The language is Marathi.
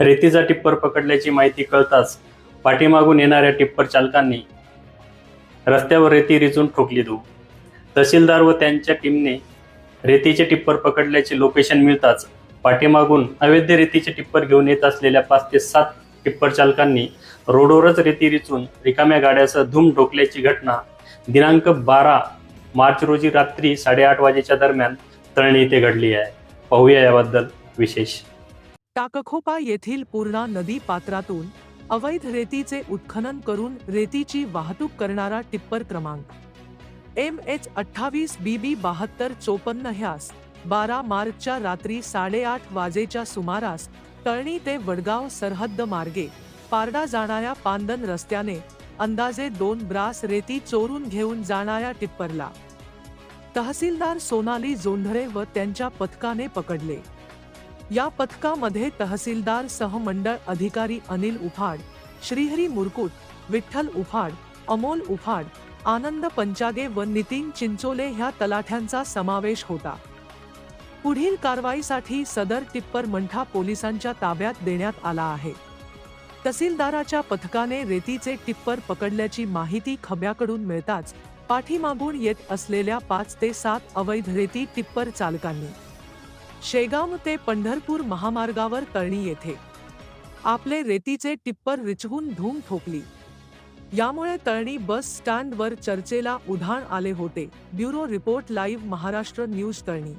रेतीचा टिप्पर पकडल्याची माहिती कळताच पाठीमागून येणाऱ्या टिप्पर चालकांनी रस्त्यावर रेती रिचून ठोकली धू तहसीलदार व त्यांच्या टीमने रेतीचे टिप्पर पकडल्याचे लोकेशन मिळताच पाठीमागून अवैध रेतीचे टिप्पर घेऊन येत असलेल्या पाच ते सात टिप्पर चालकांनी रोडवरच रेती रिचून रिकाम्या गाड्यासह धूम ठोकल्याची घटना दिनांक बारा मार्च रोजी रात्री साडेआठ वाजेच्या दरम्यान तळणी येथे घडली आहे. पाहूया याबद्दल विशेष. टाकखोपा येथील पूर्णा नदी पात्रातून अवैध रेतीचे उत्खनन करून रेतीची वाहतूक करणारा टिप्पर क्रमांक. एम एच अठ्ठावीस बी बी बहात्तर चोपन्न ह्यास बारा मार्चच्या रात्री साडेआठ वाजेच्या सुमारास तळणी ते वडगाव सरहद्द मार्गे पारडा जाणाऱ्या पांदन रस्त्याने अंदाजे दोन ब्रास रेती चोरून घेऊन जाणाऱ्या टिप्परला. तहसीलदार सोनाली जोंधळे व त्यांच्या पथकाने पकडले. या पथकामध्ये तहसीलदार सहमंडळ अधिकारी अनिल उफाड श्रीहरी मुरकुट विठ्ठल उफाड अमोल उफाड आनंद पंचागे व नितीन चिंचोले ह्या तलाठ्यांचा समावेश होता. पुढील कारवाईसाठी सदर टिप्पर मंठा पोलिसांच्या ताब्यात देण्यात आला आहे. तहसीलदाराच्या पथकाने रेतीचे टिप्पर पकडल्याची माहिती खब्याकडून मिळताच पाठीमागून येत असलेल्या पाच ते सात अवैध रेती टिप्पर चालकांनी शेगाव ते पंढरपूर महामार्गावर तळणी येथे. आपले रेतीचे टिप्पर रिचवून धूम ठोकली. यामुळे तळणी बस स्टँडवर चर्चेला उधाण आले होते. Bureau report live Maharashtra news Talni.